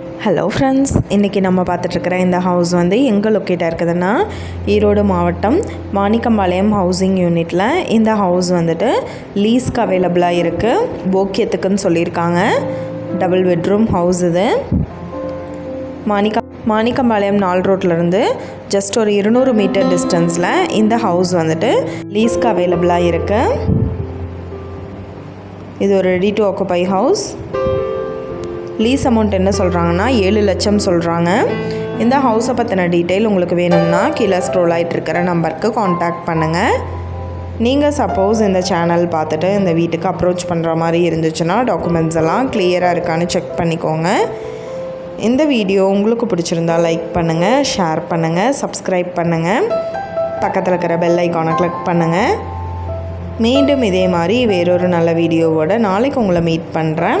Hello friends இன்றைக்கி நம்ம பார்த்துட்ருக்கிற இந்த ஹவுஸ் வந்து எங்கே லொக்கேட்டாக இருக்குதுன்னா ஈரோடு மாவட்டம் மாணிக்கம்பாளையம் ஹவுசிங் யூனிட்டில் இந்த ஹவுஸ் வந்துட்டு லீஸ்க்கு அவைலபிளாக இருக்குது போக்கியத்துக்குன்னு சொல்லியிருக்காங்க. டபுள் பெட்ரூம் ஹவுஸ் இது. மாணிக்க மாணிக்கம்பாளையம் நால் ரோட்லேருந்து ஜஸ்ட் ஒரு இருநூறு மீட்டர் டிஸ்டன்ஸில் இந்த ஹவுஸ் வந்துட்டு லீஸ்க்கு அவைலபிளாக இருக்குது இது ஒரு ready to occupy house lease amount என்ன சொல்கிறாங்கன்னா ஏழு லட்சம் சொல்கிறாங்க இந்த ஹவுஸை பற்றின டீட்டெயில் உங்களுக்கு வேணும்னா கீழே ஸ்க்ரோல் ஆகிட்டு இருக்கிற நம்பருக்கு காண்டாக்ட் பண்ணுங்கள் நீங்கள் சப்போஸ் இந்த சேனல் பார்த்துட்டு இந்த வீட்டுக்கு அப்ரோச் பண்ணுற மாதிரி இருந்துச்சுன்னா டாக்குமெண்ட்ஸ் எல்லாம் கிளியராக இருக்கான்னு செக் பண்ணிக்கோங்க. இந்த வீடியோ உங்களுக்கு பிடிச்சிருந்தா லைக் பண்ணுங்கள் ஷேர் பண்ணுங்கள் சப்ஸ்கிரைப் பண்ணுங்கள் பக்கத்தில் இருக்கிற பெல் ஐக்கானை கிளிக் பண்ணுங்கள் மீண்டும் இதே மாதிரி வேறொரு நல்ல வீடியோவோட நாளைக்கு உங்களை மீட் பண்ணுறேன்